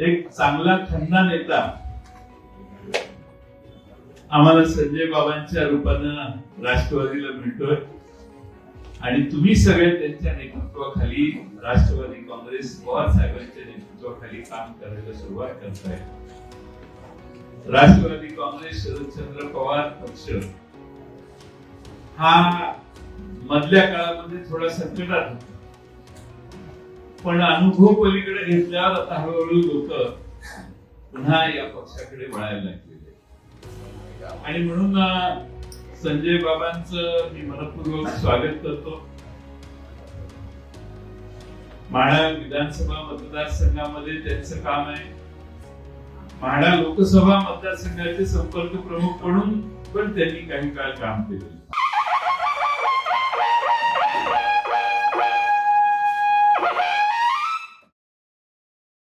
एक चांगला खन्ना नेता. आम्हाला संजय बाबांच्या रूपानं राष्ट्रवादीला मिळतोय. आणि तुम्ही सगळे त्यांच्या नेतृत्वाखाली राष्ट्रवादी काँग्रेस पवार साहेबांच्या नेतृत्वाखाली काम करायला सुरुवात करताय. राष्ट्रवादी काँग्रेस शरदचंद्र पवार पक्ष हा मधल्या काळामध्ये थोडा संकटात होता. पण अनुभव पलीकडे घेतल्यावर आता हळूहळू लोक पुन्हा या पक्षाकडे वळायला लागलेले आणि म्हणून संजय बाबांचं मी मनपूर्वक स्वागत करतो. माढा विधानसभा मतदारसंघामध्ये त्यांचं काम आहे. माढा लोकसभा मतदारसंघाचे संपर्क प्रमुख म्हणून पण त्यांनी काही काळ काम केले